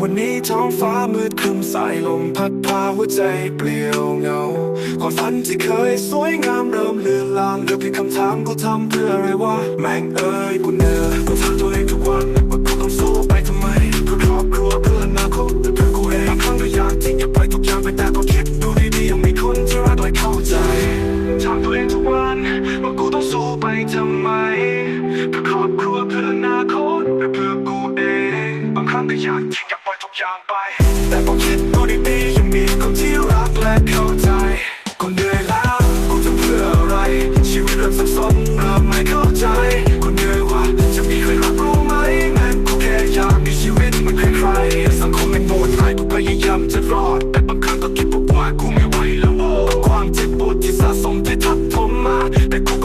วันนี้ท้องฟ้ามืดครึ้มสายลมพัดพาหัวใจเปลี่ยวเงาความฝันที่เคยสวยงามเริ่มเลือนลางเหลือเพียงคำถามกูทำเพื่ออะไรวะแม่งเอ้ยกูเนื้อ ทำไมเพื่อครอบครัวเพื่ออนาคตเพื่อกูเองบางครั้งก็อยากทิ้งอยากปล่อยทุกอย่างไป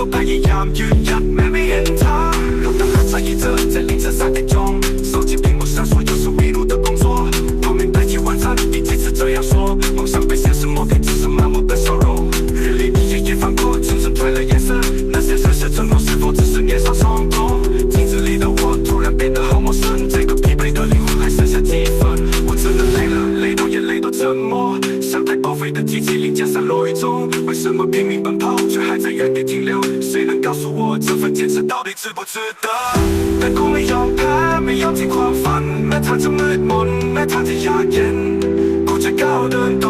ก็พยายามยืนยันแม้ไม่เห็นทางคำตอบใส่เจอจะลิงจะ 像台报废的机器零件散落雨中，为什么拼命奔跑却还在原地停留？谁能告诉我这份坚持到底值不值得？但空了腰牌，没有几块饭，没谈成美梦，没谈成压烟，估计高的。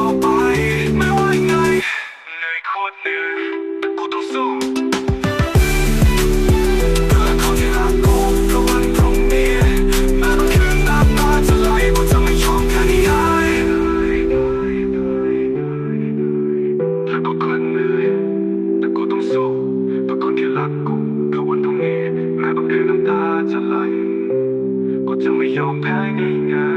your pain. Yeah.